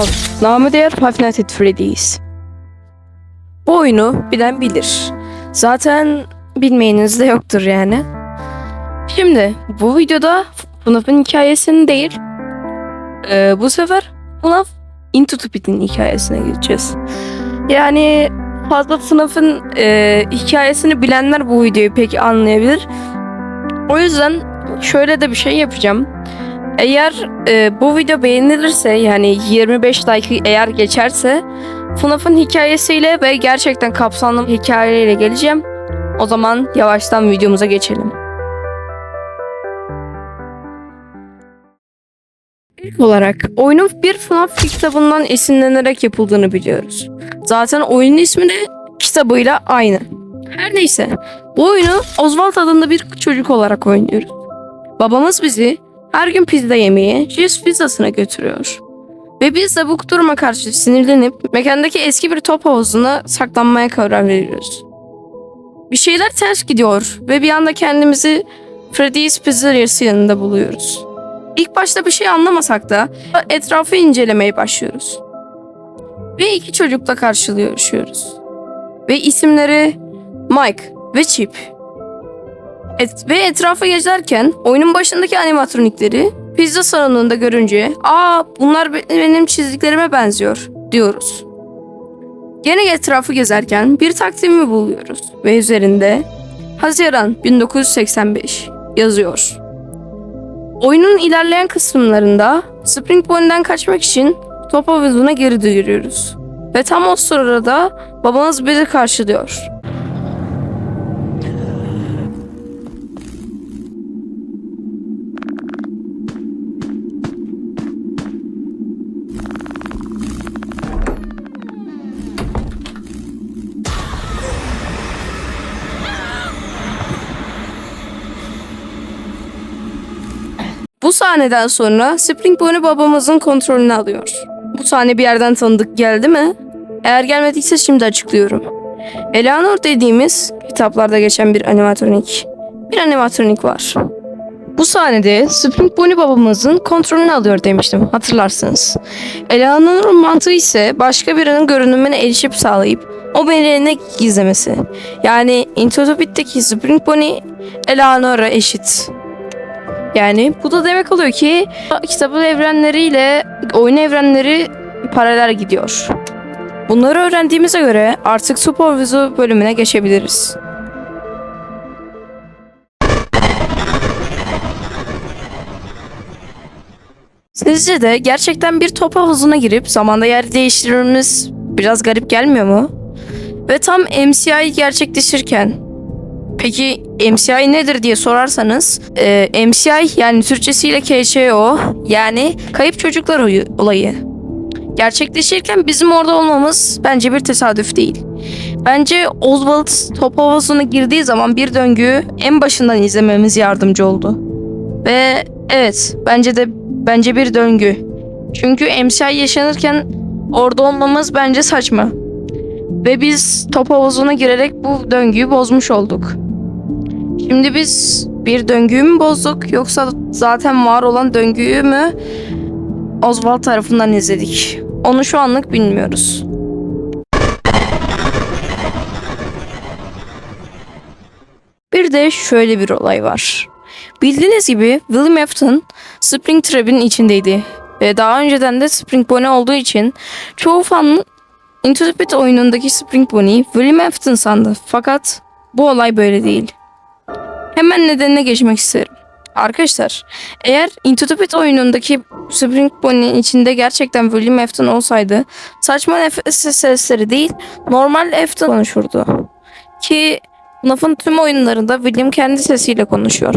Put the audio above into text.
FNAF, namı diğer Five Nights at Freddy's. Bu oyunu bilen bilir. Zaten bilmeyeniz de yoktur yani. Şimdi bu videoda FNAF'ın hikayesini değil, e, bu sefer FNAF Into the Pit'in hikayesine geçeceğiz. Yani fazla FNAF'ın e, hikayesini bilenler bu videoyu pek anlayabilir. O yüzden şöyle de bir şey yapacağım. Eğer e, bu video beğenilirse yani 25 like eğer geçerse FNAF'ın hikayesiyle ve gerçekten kapsamlı bir hikayeyle geleceğim. O zaman yavaştan videomuza geçelim. İlk olarak oyunun bir FNAF kitabından esinlenerek yapıldığını biliyoruz. Zaten oyunun ismi de kitabıyla aynı. Her neyse bu oyunu Oswald adında bir çocuk olarak oynuyoruz. Babamız bizi her gün pizza yemeye Jill's pizzasına götürüyor. Ve biz de bu duruma karşı sinirlenip mekandaki eski bir top havuzuna saklanmaya karar veriyoruz. Bir şeyler ters gidiyor ve bir anda kendimizi Freddy's Pizzeria'sı yanında buluyoruz. İlk başta bir şey anlamasak da etrafı incelemeye başlıyoruz. Ve iki çocukla karşılaşıyoruz. Ve isimleri Mike ve Chip. Et, ve etrafa gezerken oyunun başındaki animatronikleri pizza salonunda görünce ''Aa bunlar be- benim çizdiklerime benziyor'' diyoruz. Gene etrafı gezerken bir takvimi buluyoruz ve üzerinde Haziran 1985 yazıyor. Oyunun ilerleyen kısımlarında Spring Bonnie'den kaçmak için top havuzuna geri dönüyoruz. Ve tam o sırada babamız bizi karşılıyor. Bu sahneden sonra Spring Bonnie babamızın kontrolünü alıyor. Bu sahne bir yerden tanıdık geldi mi? Eğer gelmediyse şimdi açıklıyorum. Eleanor dediğimiz kitaplarda geçen bir animatronik. Bir animatronik var. Bu sahnede Spring Bonnie babamızın kontrolünü alıyor demiştim hatırlarsınız. Eleanor'un mantığı ise başka birinin görünümüne erişip sağlayıp o belirine gizlemesi. Yani Into the Pit'teki Spring Bonnie Eleanor'a eşit. Yani bu da demek oluyor ki kitabın evrenleriyle oyun evrenleri paralel gidiyor. Bunları öğrendiğimize göre artık Supervisor bölümüne geçebiliriz. Sizce de gerçekten bir top havuzuna girip zamanda yer değiştirmemiz biraz garip gelmiyor mu? Ve tam MCI gerçekleşirken Peki MCI nedir diye sorarsanız e, MCI yani Türkçesiyle KÇO yani kayıp çocuklar olayı. Gerçekleşirken bizim orada olmamız bence bir tesadüf değil. Bence Oswald top havuzuna girdiği zaman bir döngüyü en başından izlememiz yardımcı oldu. Ve evet bence de bence bir döngü. Çünkü MCI yaşanırken orada olmamız bence saçma. Ve biz top havuzuna girerek bu döngüyü bozmuş olduk. Şimdi biz bir döngüyü mü bozduk yoksa zaten var olan döngüyü mü Oswald tarafından izledik? Onu şu anlık bilmiyoruz. Bir de şöyle bir olay var. Bildiğiniz gibi William Afton Springtrap'in içindeydi. Ve daha önceden de Spring Bonnie olduğu için çoğu fan Into the Pit oyunundaki Spring Bonnie William Afton sandı. Fakat bu olay böyle değil. Hemen nedenine geçmek isterim. Arkadaşlar eğer Into the Pit oyunundaki Spring Bonnie'nin içinde gerçekten William Afton olsaydı saçma nefes sesleri değil normal Afton konuşurdu. Ki FNAF'ın tüm oyunlarında William kendi sesiyle konuşuyor.